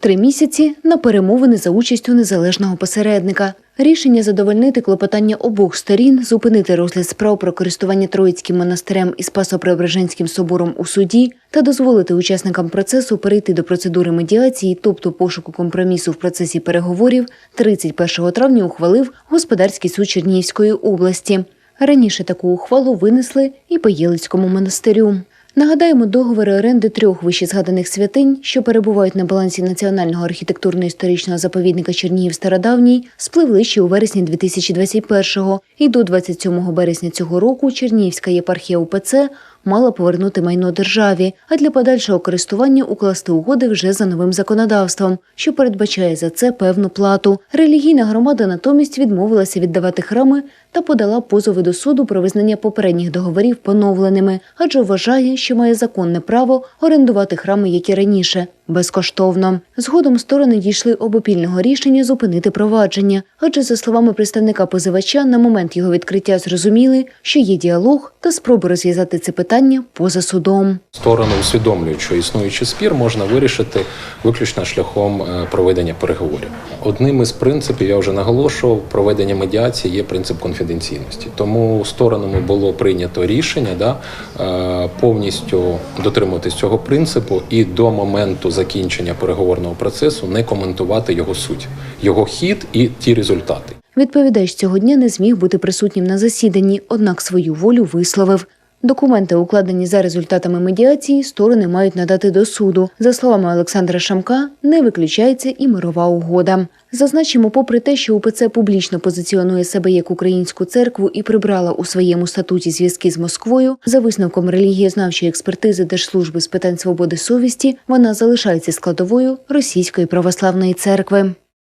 Три місяці на перемовини за участю незалежного посередника. Рішення задовольнити клопотання обох сторін, зупинити розгляд справ про користування Троїцьким монастирем і Спасо-Преображенським собором у суді та дозволити учасникам процесу перейти до процедури медіації, тобто пошуку компромісу в процесі переговорів, 31 травня ухвалив Господарський суд Чернігівської області. Раніше таку ухвалу винесли і по Єлицькому монастирю. Нагадаємо, договори оренди трьох вищезгаданих святинь, що перебувають на балансі Національного архітектурно-історичного заповідника Чернігів Стародавній, спливли ще у вересні 2021-го. І до 27 березня цього року Чернігівська єпархія УПЦ мала повернути майно державі, а для подальшого користування укласти угоди вже за новим законодавством, що передбачає за це певну плату. Релігійна громада натомість відмовилася віддавати храми та подала позови до суду про визнання попередніх договорів поновленими, адже вважає, що має законне право орендувати храми, як і раніше, безкоштовно. Згодом сторони дійшли обопільного рішення зупинити провадження, адже, за словами представника позивача, на момент його відкриття зрозуміли, що є діалог та спроби розв'язати це питання поза судом. Сторони усвідомлюють, що існуючий спір можна вирішити виключно шляхом е, проведення переговорів. Одним із принципів я вже наголошував, проведення медіації є принцип конфіденційності. Тому сторонами було прийнято рішення да, е, повністю дотримуватись цього принципу і до моменту закінчення переговорного процесу не коментувати його суть, його хід і ті результати. Відповідач цього дня не зміг бути присутнім на засіданні, однак свою волю висловив. Документи, укладені за результатами медіації, сторони мають надати до суду. За словами Олександра Шамка, не виключається і мирова угода. Зазначимо, попри те, що УПЦ публічно позиціонує себе як українську церкву і прибрала у своєму статуті зв'язки з Москвою, за висновком релігієзнавчої експертизи Держслужби з питань свободи совісті, вона залишається складовою російської православної церкви.